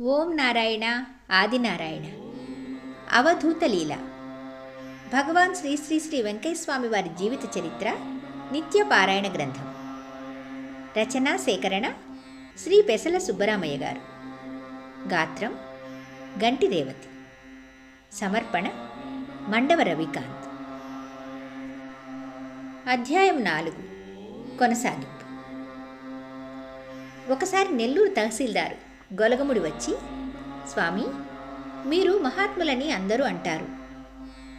ఓం నారాయణ ఆదినారాయణ. అవధూత లీల. భగవాన్ శ్రీ శ్రీ శ్రీ వెంకయ్యస్వామి వారి జీవిత చరిత్ర నిత్య పారాయణ గ్రంథం. రచనా సేకరణ శ్రీ పెసల సుబ్బరామయ్య గారు. గాత్రం గంటి రేవతి. సమర్పణ మండవ రవికాంత్. అధ్యాయం నాలుగు. కొనసాగింపు. ఒకసారి నెల్లూరు తహసీల్దారు గొలగముడి వచ్చి స్వామి మీరు మహాత్ములని అందరూ అంటారు.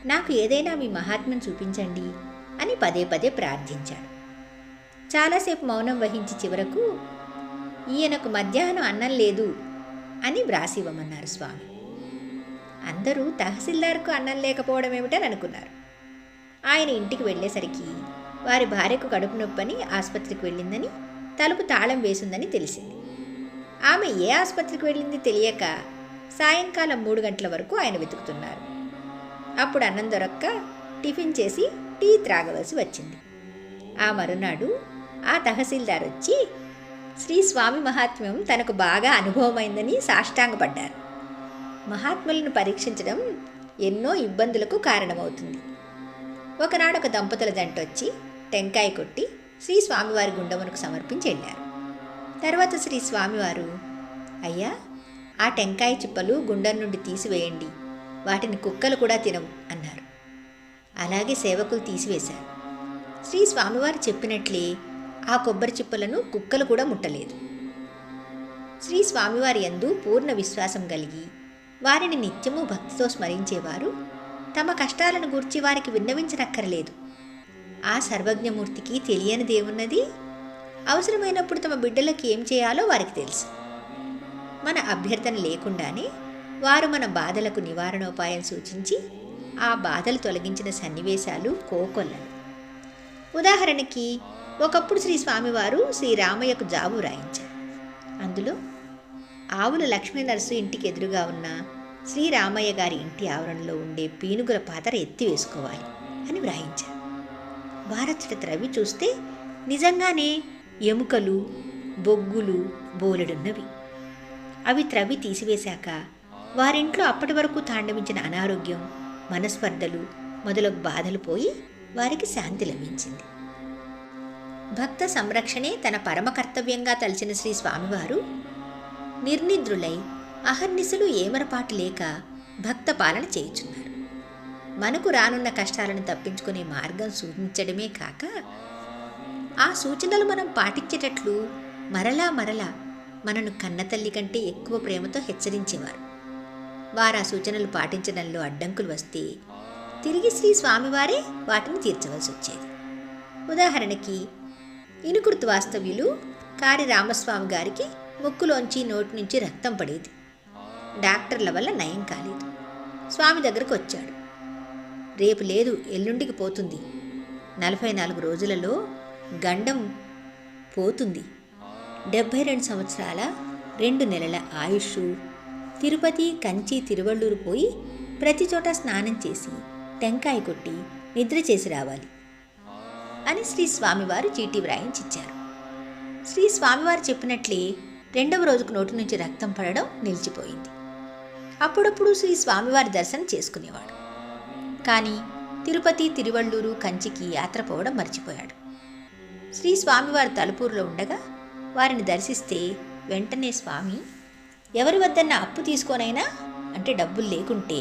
నాకు ఏదైనా మీ మహాత్మ్యం చూపించండి అని పదే పదే ప్రార్థించాడు. చాలాసేపు మౌనం వహించి చివరకు ఈయనకు మధ్యాహ్నం అన్నం లేదు అని వ్రాసివ్వమన్నారు స్వామి. అందరూ తహసీల్దార్కు అన్నం లేకపోవడం ఏమిటని అనుకున్నారు. ఆయన ఇంటికి వెళ్ళేసరికి వారి భార్యకు కడుపు నొప్పని ఆసుపత్రికి వెళ్ళిందని తలుపు తాళం వేసిందని తెలిసింది. ఆమె ఏ ఆసుపత్రికి వెళ్ళింది తెలియక సాయంకాలం మూడు గంటల వరకు ఆయన వెతుకుతున్నారు. అప్పుడు అన్నం దొరక్క టిఫిన్ చేసి టీ త్రాగవలసి వచ్చింది. ఆ మరునాడు ఆ తహసీల్దార్ వచ్చి శ్రీ స్వామి మహాత్మ్యం తనకు బాగా అనుభవమైందని సాష్టాంగపడ్డారు. మహాత్ములను పరీక్షించడం ఎన్నో ఇబ్బందులకు కారణమవుతుంది. ఒకనాడు ఒక దంపతుల జంట వచ్చి టెంకాయ కొట్టి శ్రీ స్వామివారి గుండమునకు సమర్పించి వెళ్ళారు. తర్వాత శ్రీ స్వామివారు అయ్యా ఆ టెంకాయ చిప్పలు గుండం నుండి తీసివేయండి వాటిని కుక్కలు కూడా తినవు అన్నారు. అలాగే సేవకులు తీసివేశారు. శ్రీ స్వామివారు చెప్పినట్లే ఆ కొబ్బరి చిప్పలను కుక్కలు కూడా ముట్టలేదు. శ్రీ స్వామివారి యందు పూర్ణ విశ్వాసం కలిగి వారిని నిత్యము భక్తితో స్మరించేవారు తమ కష్టాలను గూర్చి వారికి విన్నవించనక్కరలేదు. ఆ సర్వజ్ఞమూర్తికి తెలియనిదేమున్నది? అవసరమైనప్పుడు తమ బిడ్డలకు ఏం చేయాలో వారికి తెలుసు. మన అభ్యర్థన లేకుండానే వారు మన బాధలకు నివారణోపాయం సూచించి ఆ బాధలు తొలగించిన సన్నివేశాలు కోకొల్లలు ఉదాహరణకి ఒకప్పుడు శ్రీ స్వామివారు శ్రీరామయ్యకు జాబు రాయించారు. అందులో ఆవుల లక్ష్మీ నర్సు ఇంటికి ఎదురుగా ఉన్న శ్రీరామయ్య గారి ఇంటి ఆవరణలో ఉండే పీనుగుల పాత్ర ఎత్తివేసుకోవాలి అని వ్రాయించారు. భారత్ రవి చూస్తే నిజంగానే ఎముకలు బొగ్గులు బోలెడున్నవి. అవి త్రవ్వి తీసివేశాక వారింట్లో అప్పటి వరకు తాండవించిన అనారోగ్యం మనస్పర్ధలు మొదలగు బాధలు పోయి వారికి శాంతి లభించింది. భక్త సంరక్షణే తన పరమ కర్తవ్యంగా శ్రీ స్వామివారు నిర్నిద్రులై అహర్నిశలు ఏమరపాటు లేక భక్త పాలన చేయుచున్నారు. మనకు రానున్న కష్టాలను తప్పించుకునే మార్గం సూచించడమే కాక ఆ సూచనలు మనం పాటించేటట్లు మరలా మరలా మనను కన్నతల్లి కంటే ఎక్కువ ప్రేమతో హెచ్చరించేవారు. వారు ఆ సూచనలు పాటించడంలో అడ్డంకులు వస్తే తిరిగి శ్రీ స్వామివారే వాటిని తీర్చవలసి వచ్చేది. ఉదాహరణకి ఇనుకృత్ వాస్తవ్యులు కారి రామస్వామి గారికి ముక్కులోంచి నోటి నుంచి రక్తం పడేది. డాక్టర్ల వల్ల నయం కాలేదు. స్వామి దగ్గరకు వచ్చాడు. రేపు లేదు ఎల్లుండికి పోతుంది. నలభై నాలుగు రోజులలో గండం పోతుంది. డెబ్భై రెండు సంవత్సరాల రెండు నెలల ఆయుష్. తిరుపతి కంచి తిరువళ్ళూరు పోయి ప్రతి చోట స్నానం చేసి టెంకాయ కొట్టి నిద్ర చేసి రావాలి అని శ్రీ స్వామివారు చీటీ వ్రాయించిచ్చారు. శ్రీ స్వామివారు చెప్పినట్లే రెండవ రోజుకు నోటి నుంచి రక్తం పడడం నిలిచిపోయింది. అప్పుడప్పుడు శ్రీ స్వామివారి దర్శనం చేసుకునేవాడు. కానీ తిరుపతి తిరువళ్ళూరు కంచికి యాత్ర పోవడం మర్చిపోయాడు. శ్రీ స్వామివారు తలుపూరులో ఉండగా వారిని దర్శిస్తే వెంటనే స్వామి ఎవరి వద్దన్న అప్పు తీసుకోనైనా అంటే డబ్బులు లేకుంటే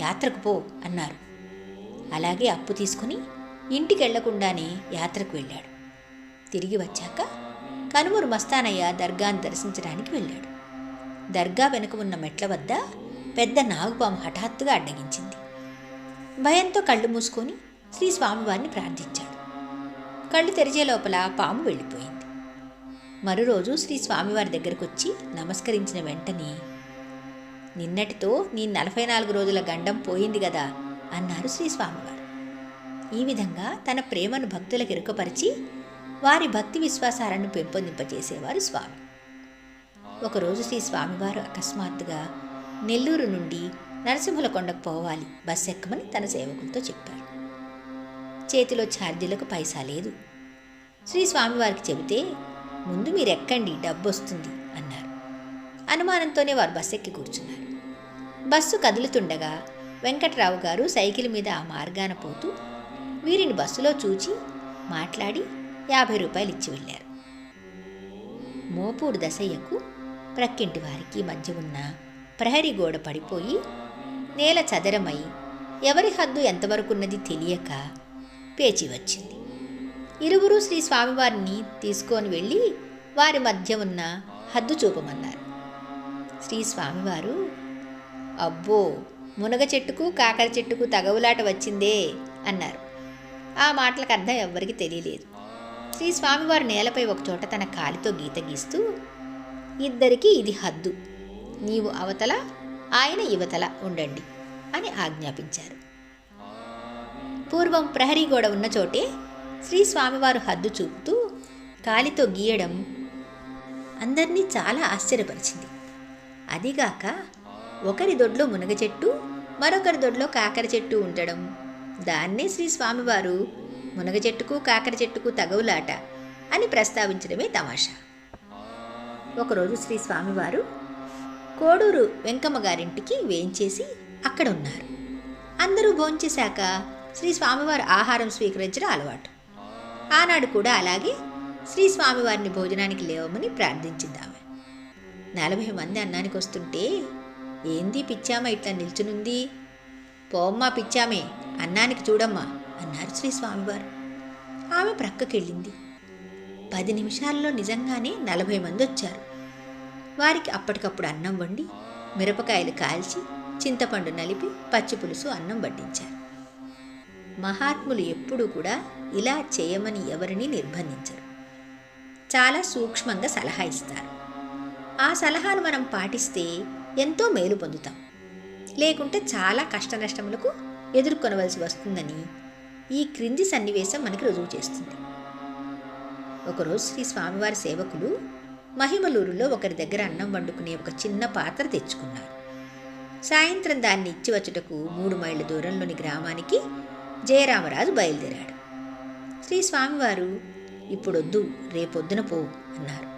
యాత్రకు పో అన్నారు. అలాగే అప్పు తీసుకుని ఇంటికి వెళ్ళకుండానే యాత్రకు వెళ్ళాడు. తిరిగి వచ్చాక కనుమూరు మస్తానయ్య దర్గాను దర్శించడానికి వెళ్ళాడు. దర్గా వెనుక ఉన్న మెట్ల వద్ద పెద్ద నాగుపాము హఠాత్తుగా అడ్డగించింది. భయంతో కళ్ళు మూసుకొని శ్రీ స్వామివారిని ప్రార్థించాడు. కళ్ళు తెరిచే లోపల పాము వెళ్ళిపోయింది. మరో రోజు శ్రీ స్వామివారి దగ్గరకు వచ్చి నమస్కరించిన వెంటనే నిన్నటితో నీ నలభై నాలుగు రోజుల గండం పోయింది కదా అన్నారు శ్రీ స్వామివారు. ఈ విధంగా తన ప్రేమను భక్తులకు ఇరుకపరిచి వారి భక్తి విశ్వాసాలను పెంపొందింపజేసేవారు స్వామి. ఒకరోజు శ్రీ స్వామివారు అకస్మాత్తుగా నెల్లూరు నుండి నరసింహులకొండకు పోవాలి బస్ ఎక్కమని తన సేవకులతో చెప్పారు. చేతిలో ఛార్జీలకు పైసా లేదు. శ్రీ స్వామివారికి చెబితే ముందు మీరు ఎక్కండి డబ్బు వస్తుంది అన్నారు. అనుమానంతోనే వారు బస్సు ఎక్కి కూర్చున్నారు. బస్సు కదులుతుండగా వెంకట్రావు గారు సైకిల్ మీద ఆ మార్గాన పోతూ వీరిని బస్సులో చూచి మాట్లాడి యాభై రూపాయలు ఇచ్చి వెళ్ళారు. మోపూడు దశయ్యకు ప్రక్కింటి వారికి మధ్య ఉన్న ప్రహరీ గోడ పడిపోయి నేల చదరమై ఎవరి హద్దు ఎంతవరకున్నది తెలియక పేచి వచ్చింది. ఇరువురు శ్రీ స్వామివారిని తీసుకొని వెళ్ళి వారి మధ్య ఉన్న హద్దు చూపమన్నారు. శ్రీ స్వామివారు అబ్బో మునగ చెట్టుకు కాకర చెట్టుకు తగవులాట వచ్చిందే అన్నారు. ఆ మాటలకు అర్థం ఎవ్వరికి తెలియలేదు. శ్రీ స్వామివారు నేలపై ఒకచోట తన కాలితో గీత గీస్తూ ఇద్దరికీ ఇది హద్దు. నీవు అవతల ఆయన యువతల ఉండండి అని ఆజ్ఞాపించారు. పూర్వం ప్రహరీ గోడ ఉన్న చోటే శ్రీ స్వామివారు హద్దు చూపుతూ కాలితో గీయడం అందరినీ చాలా ఆశ్చర్యపరిచింది. అదిగాక ఒకరి దొడ్లో మునగ చెట్టు మరొకరి దొడ్లో కాకర చెట్టు ఉండడం. దాన్నే శ్రీ స్వామివారు మునగ చెట్టుకు కాకర చెట్టుకు తగవులాట అని ప్రస్తావించడమే తమాషా. ఒకరోజు శ్రీ స్వామివారు కోడూరు వెంకమ్మ గారింటికి వేయించేసి అక్కడ ఉన్నారు అందరూ భోంచేశాక శ్రీ స్వామివారు ఆహారం స్వీకరించడం అలవాటు. ఆనాడు కూడా అలాగే శ్రీ స్వామివారిని భోజనానికి లేవమని ప్రార్థించింది ఆమె. నలభై మంది అన్నానికి వస్తుంటే ఏంది పిచ్చామా ఇట్లా నిల్చునుంది? పోమ్మా పిచ్చామే అన్నానికి చూడమ్మా అన్నారు శ్రీ స్వామివారు. ఆమె ప్రక్కకెళ్ళింది. పది నిమిషాల్లో నిజంగానే నలభై మంది వచ్చారు. వారికి అప్పటికప్పుడు అన్నం వండి మిరపకాయలు కాల్చి చింతపండు నలిపి పచ్చి పులుసు అన్నం వడ్డించారు. మహాత్ములు ఎప్పుడూ కూడా ఇలా చేయమని ఎవరిని నిర్బంధించరు. చాలా సూక్ష్మంగా సలహా ఇస్తారు. ఆ సలహాలు మనం పాటిస్తే ఎంతో మేలు పొందుతాం. లేకుంటే చాలా కష్ట నష్టములకు ఎదుర్కొనవలసి వస్తుందని ఈ క్రింది సన్నివేశం మనకి రుజువు చేస్తుంది. ఒకరోజు శ్రీ స్వామివారి సేవకులు మహిమలూరులో ఒకరి దగ్గర అన్నం వండుకునే ఒక చిన్న పాత్ర తెచ్చుకున్నారు. సాయంత్రం దాన్ని ఇచ్చి వచ్చుటకు మూడు మైళ్ళ దూరంలోని గ్రామానికి జయరామరాజు బయలుదేరాడు. శ్రీ స్వామివారు ఇప్పుడొద్దు రేపొద్దున పో అన్నారు.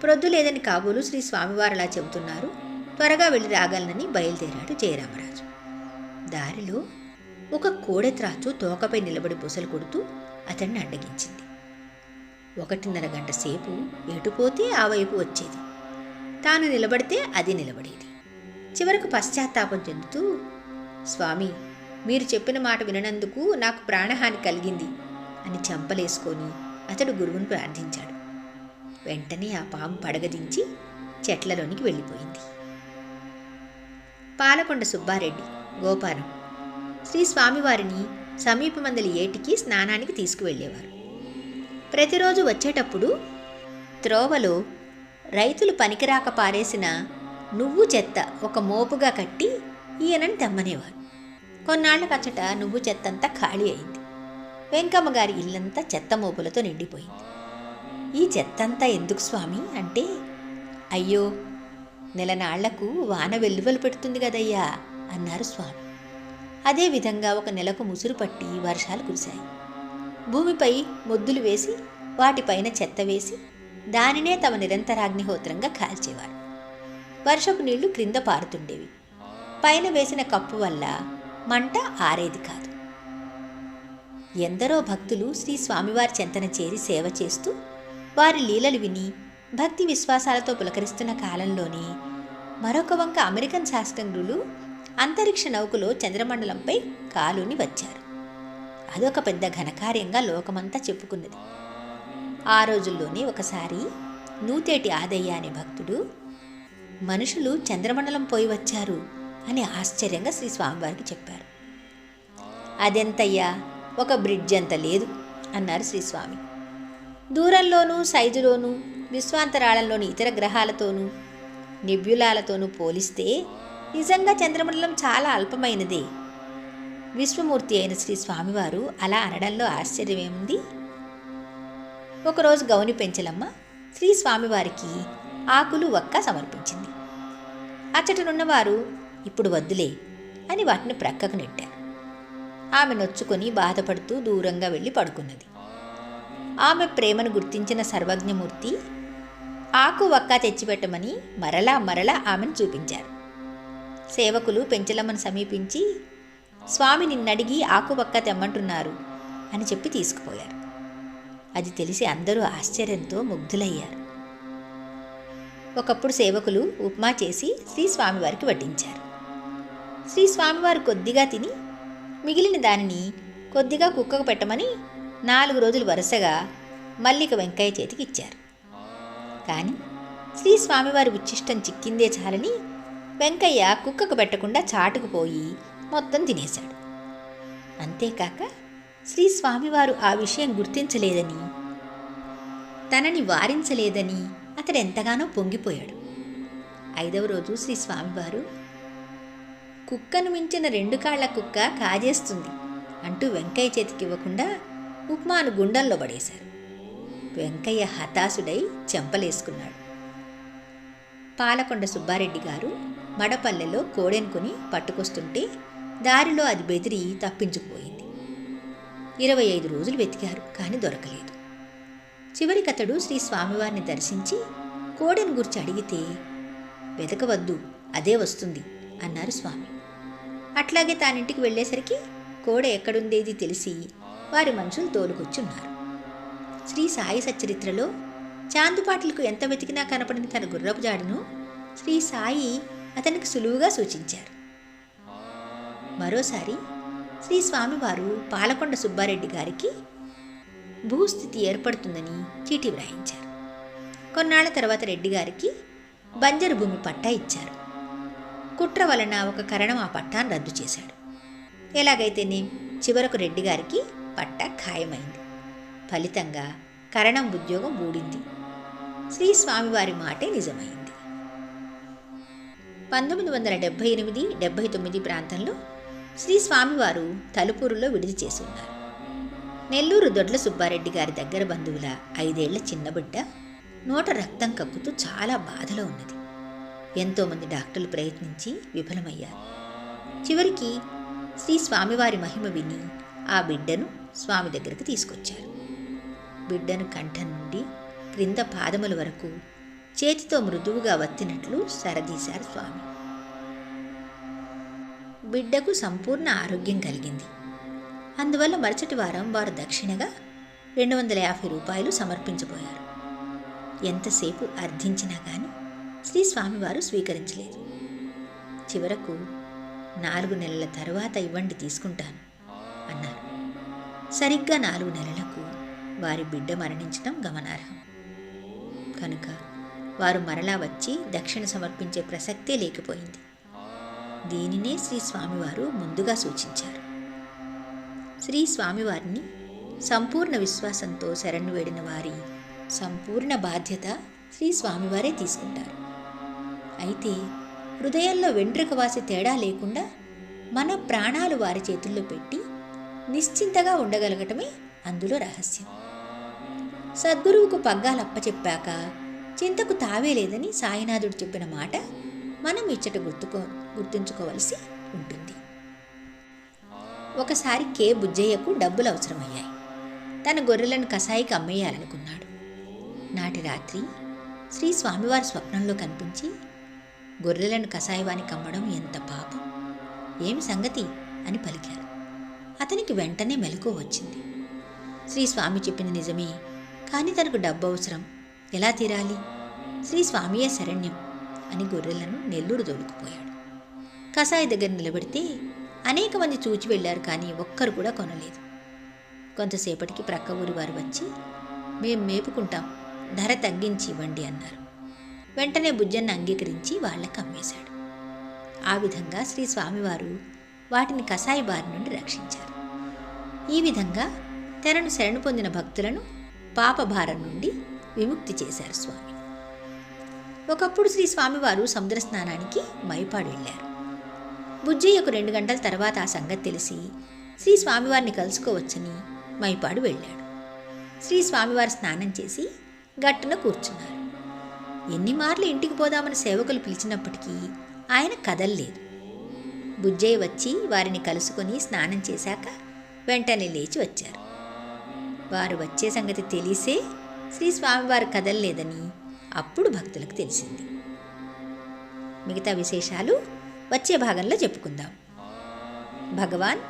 ప్రొద్దు లేదని కాబోలు శ్రీ స్వామివారు అలా చెబుతున్నారు. త్వరగా వెళ్ళి రాగలనని బయలుదేరాడు జయరామరాజు. దారిలో ఒక కోడెత్రాచు తోకపై నిలబడి బుసలు కొడుతూ అతన్ని అడ్డగించింది. ఒకటిన్నర గంట సేపు ఎటుపోతే ఆ వైపు వచ్చేది. తాను నిలబడితే అది నిలబడేది. చివరకు పశ్చాత్తాపం చెందుతూ స్వామి మీరు చెప్పిన మాట విననందుకు నాకు ప్రాణహాని కలిగింది అని చెంపలేసుకొని అతడు గురువును ప్రార్థించాడు. వెంటనే ఆ పాము పడగదించి చెట్లలోనికి వెళ్ళిపోయింది. పాలకొండ సుబ్బారెడ్డి గోపాలం శ్రీ స్వామివారిని సమీపమందలి ఏటికి స్నానానికి తీసుకువెళ్ళేవారు. ప్రతిరోజు వచ్చేటప్పుడు త్రోవలో రైతులు పనికిరాక పారేసిన నువ్వు చెత్త ఒక మోపుగా కట్టి ఈయనని తెమ్మనేవారు. కొన్నాళ్ళ కచ్చట నువ్వు చెత్తంతా ఖాళీ అయింది. వెంకమ్మ గారి ఇల్లంతా చెత్త మోపులతో నిండిపోయింది. ఈ చెత్తంతా ఎందుకు స్వామి? అంటే అయ్యో నెలనాళ్ళకు వాన వెల్లువలు పెడుతుంది కదయ్యా అన్నారు స్వామి. అదేవిధంగా ఒక నెలకు ముసురు పట్టి వర్షాలు కురిశాయి. భూమిపై మొద్దులు వేసి వాటిపైన చెత్త వేసి దానినే తమ నిరంతరాగ్నిహోత్రంగా కాల్చేవారు. వర్షపు నీళ్ళు క్రింద పారుతుండేవి. పైన వేసిన కప్పు వల్ల మంట ఆరేది కాదు. ఎందరో భక్తులు శ్రీ స్వామివారి చెంతన చేరి సేవ చేస్తూ వారి లీలలు విని భక్తి విశ్వాసాలతో పులకరిస్తున్న కాలంలోనే మరొక వంక అమెరికన్ శాస్త్రజ్ఞులు అంతరిక్ష నౌకలో చంద్రమండలంపై కాలుని వచ్చారు. అదొక పెద్ద ఘనకార్యంగా లోకమంతా చెప్పుకున్నది. ఆ రోజుల్లోనే ఒకసారి నూతేటి ఆదయ్య అనే భక్తుడు మనుషులు చంద్రమండలం పోయి వచ్చారు. అని ఆశ్చర్యంగా శ్రీ స్వామివారికి చెప్పారు. అదెంతయ్యా? ఒక బ్రిడ్జ్ అంత లేదు అన్నారు శ్రీస్వామి దూరంలోనూ సైజులోనూ విశ్వాంతరాళంలోని ఇతర గ్రహాలతోనూ నిబ్యులాలతోనూ పోలిస్తే నిజంగా చంద్రమండలం చాలా అల్పమైనదే. విశ్వమూర్తి అయిన శ్రీ స్వామివారు అలా అనడంలో ఆశ్చర్యమేముంది? ఒకరోజు గౌని పెంచలమ్మ శ్రీ స్వామివారికి ఆకులు వక్క సమర్పించింది. అచ్చటనున్నవారు ఇప్పుడు వద్దులే అని వాటిని ప్రక్కకు నెట్టారు. ఆమె నొచ్చుకొని బాధపడుతూ దూరంగా వెళ్ళి పడుకున్నది. ఆమె ప్రేమను గుర్తించిన సర్వజ్ఞమూర్తి ఆకు వక్క తెచ్చిపెట్టమని మరలా మరలా ఆమెను చూపించారు. సేవకులు పెంచలమ్మను సమీపించి స్వామి నిన్నడిగి ఆకు వక్క తెమ్మంటున్నారు అని చెప్పి తీసుకుపోయారు. అది తెలిసి అందరూ ఆశ్చర్యంతో ముగ్ధులయ్యారు. ఒకప్పుడు సేవకులు ఉప్మా చేసి శ్రీ స్వామివారికి వడ్డించారు. శ్రీ స్వామివారు కొద్దిగా తిని మిగిలిన దానిని కొద్దిగా కుక్కకు పెట్టమని నాలుగు రోజులు వరుసగా మల్లిక వెంకయ్య చేతికి ఇచ్చారు. కానీ శ్రీ స్వామివారి ఉచ్చిష్టం చిక్కిందే చాలని వెంకయ్య కుక్కకు పెట్టకుండా చాటుకుపోయి మొత్తం తినేశాడు. అంతేకాక శ్రీ స్వామివారు ఆ విషయం గుర్తించలేదని తనని వారించలేదని అతడు ఎంతగానో పొంగిపోయాడు. ఐదవ రోజు శ్రీ స్వామివారు కుక్కను మించిన రెండు కాళ్ళ కుక్క కాజేస్తుంది అంటూ వెంకయ్య చేతికి ఇవ్వకుండా ఉప్మాను గుండెల్లో పడేశారు. వెంకయ్య హతాశుడై చెంపలేసుకున్నాడు. పాలకొండ సుబ్బారెడ్డి గారు మడపల్లెలో కోడెనుకుని పట్టుకొస్తుంటే దారిలో అది బెదిరి తప్పించుకుపోయింది. ఇరవై ఐదు రోజులు వెతికారు కానీ దొరకలేదు. చివరికతడు శ్రీ స్వామివారిని దర్శించి కోడెను గురించి అడిగితే వెతకవద్దు అదే వస్తుంది అన్నారు స్వామి. అట్లాగే తానింటికి వెళ్ళేసరికి కోడ ఎక్కడుందేది తెలిసి వారి మనుషులు తోలుకొచ్చున్నారు. శ్రీ సాయి సచ్చరిత్రలో చాందుపాట్లకు ఎంత వెతికినా కనపడిన తన గుర్రపు జాడును శ్రీ సాయి అతనికి సులువుగా సూచించారు. మరోసారి శ్రీ స్వామివారు పాలకొండ సుబ్బారెడ్డి గారికి భూస్థితి ఏర్పడుతుందని చీటీ వ్రాయించారు. కొన్నాళ్ళ తర్వాత రెడ్డి గారికి బంజరు భూమి పట్టా ఇచ్చారు. కుట్ర వలన ఒక కరణం ఆ పట్టాను రద్దు చేశాడు. ఎలాగైతేనే చివరకు రెడ్డి గారికి పట్టా ఖాయమైంది. ఫలితంగా కరణం ఉద్యోగం ఊడింది. శ్రీ స్వామివారి మాటే నిజమైంది. పంతొమ్మిది వందల డెబ్భై ఎనిమిది డెబ్భై తొమ్మిది ప్రాంతంలో శ్రీ స్వామివారు తలుపూరులో విడిది చేసి ఉన్నారు నెల్లూరు దొడ్ల సుబ్బారెడ్డి గారి దగ్గర బంధువుల ఐదేళ్ళ చిన్నబిడ్డ నోట రక్తం కక్కుతూ చాలా బాధలో ఉన్నది. ఎంతోమంది డాక్టర్లు ప్రయత్నించి విఫలమయ్యారు. చివరికి శ్రీ స్వామివారి మహిమ విని ఆ బిడ్డను స్వామి దగ్గరికి తీసుకొచ్చారు. బిడ్డను కంఠం నుండి క్రింద పాదముల వరకు చేతితో మృదువుగా వత్తినట్లు సరదీశారు స్వామి. బిడ్డకు సంపూర్ణ ఆరోగ్యం కలిగింది. అందువల్ల మరుసటి వారం వారు దక్షిణగా రెండు వందల యాభై రూపాయలు సమర్పించబోయారు. ఎంతసేపు అర్థించినా కానీ శ్రీ స్వామివారు స్వీకరించలేదు. చివరకు నాలుగు నెలల తరువాత ఇవ్వండి తీసుకుంటాను అన్నారు. సరిగ్గా నాలుగు నెలలకు వారి బిడ్డ మరణించడం గమనార్హం. కనుక వారు మరలా వచ్చి దక్షిణ సమర్పించే ప్రసక్తే లేకపోయింది. దీనినే శ్రీ స్వామివారు ముందుగా సూచించారు. శ్రీ స్వామివారిని సంపూర్ణ విశ్వాసంతో శరణు వేడిన వారి సంపూర్ణ బాధ్యత శ్రీ స్వామివారే తీసుకుంటారు. అయితే హృదయంలో వెంట్రుక వాసి తేడా లేకుండా మన ప్రాణాలు వారి చేతుల్లో పెట్టి నిశ్చింతగా ఉండగలగటమే అందులో రహస్యం. సద్గురువుకు పగ్గాలప్పచెప్పాక చింతకు తావే లేదని సాయినాథుడు చెప్పిన మాట మనం ఇచ్చట గుర్తుకో గుర్తుంచుకోవలసి ఉంటుంది. ఒకసారి కే. బుజ్జయ్యకు డబ్బులు అవసరమయ్యాయి. తన గొర్రెలను కసాయికి అమ్మేయాలనుకున్నాడు. నాటి రాత్రి శ్రీ స్వామివారి స్వప్నంలో కనిపించి గొర్రెలను కషాయవానికి అమ్మడం ఎంత పాపం? ఏమి సంగతి? అని పలికారు. అతనికి వెంటనే మెలకు వచ్చింది. శ్రీ స్వామి నిజమే. కానీ తనకు డబ్బు అవసరం ఎలా తీరాలి? శ్రీ స్వామియే శరణ్యం అని గొర్రెలను నెల్లూరు దొడుకుపోయాడు కషాయి దగ్గర నిలబెడితే అనేక మంది చూచి వెళ్ళారు కానీ ఒక్కరు కూడా కొనలేదు. కొంతసేపటికి ప్రక్క ఊరి వారు వచ్చి మేం మేపుకుంటాం. ధర తగ్గించి ఇవ్వండి అన్నారు. వెంటనే బుజ్జన్న అంగీకరించి వాళ్ళకి అమ్మేశాడు. ఆ విధంగా శ్రీ స్వామివారు వాటిని కషాయి బారి నుండి రక్షించారు. ఈ విధంగా తెరను శరణు పొందిన భక్తులను పాపభారం నుండి విముక్తి చేశారు స్వామి. ఒకప్పుడు శ్రీ స్వామివారు సముద్ర స్నానానికి మైపాడు వెళ్ళారు. బుజ్జయ్యకు రెండు గంటల తర్వాత ఆ సంగతి తెలిసి శ్రీ స్వామివారిని కలుసుకోవచ్చని మైపాడు వెళ్ళాడు. శ్రీ స్వామివారు స్నానం చేసి గట్టున కూర్చున్నారు. ఎన్నిమార్లు ఇంటికి పోదామని సేవకులు పిలిచినప్పటికీ ఆయన కదల్లేదు. బుజ్జయ్య వచ్చి వారిని కలుసుకొని స్నానం చేశాక వెంటనే లేచి వచ్చారు. వారు వచ్చే సంగతి తెలిసే శ్రీ స్వామివారు కదల్లేదని అప్పుడు భక్తులకు తెలిసింది. మిగతా విశేషాలు వచ్చే భాగంలో చెప్పుకుందాం. భగవాన్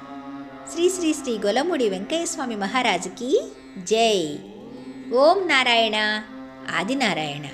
శ్రీ శ్రీ శ్రీ గొలముడి వెంకయ్యస్వామి మహారాజుకి జై. ఓం నారాయణ ఆదినారాయణ.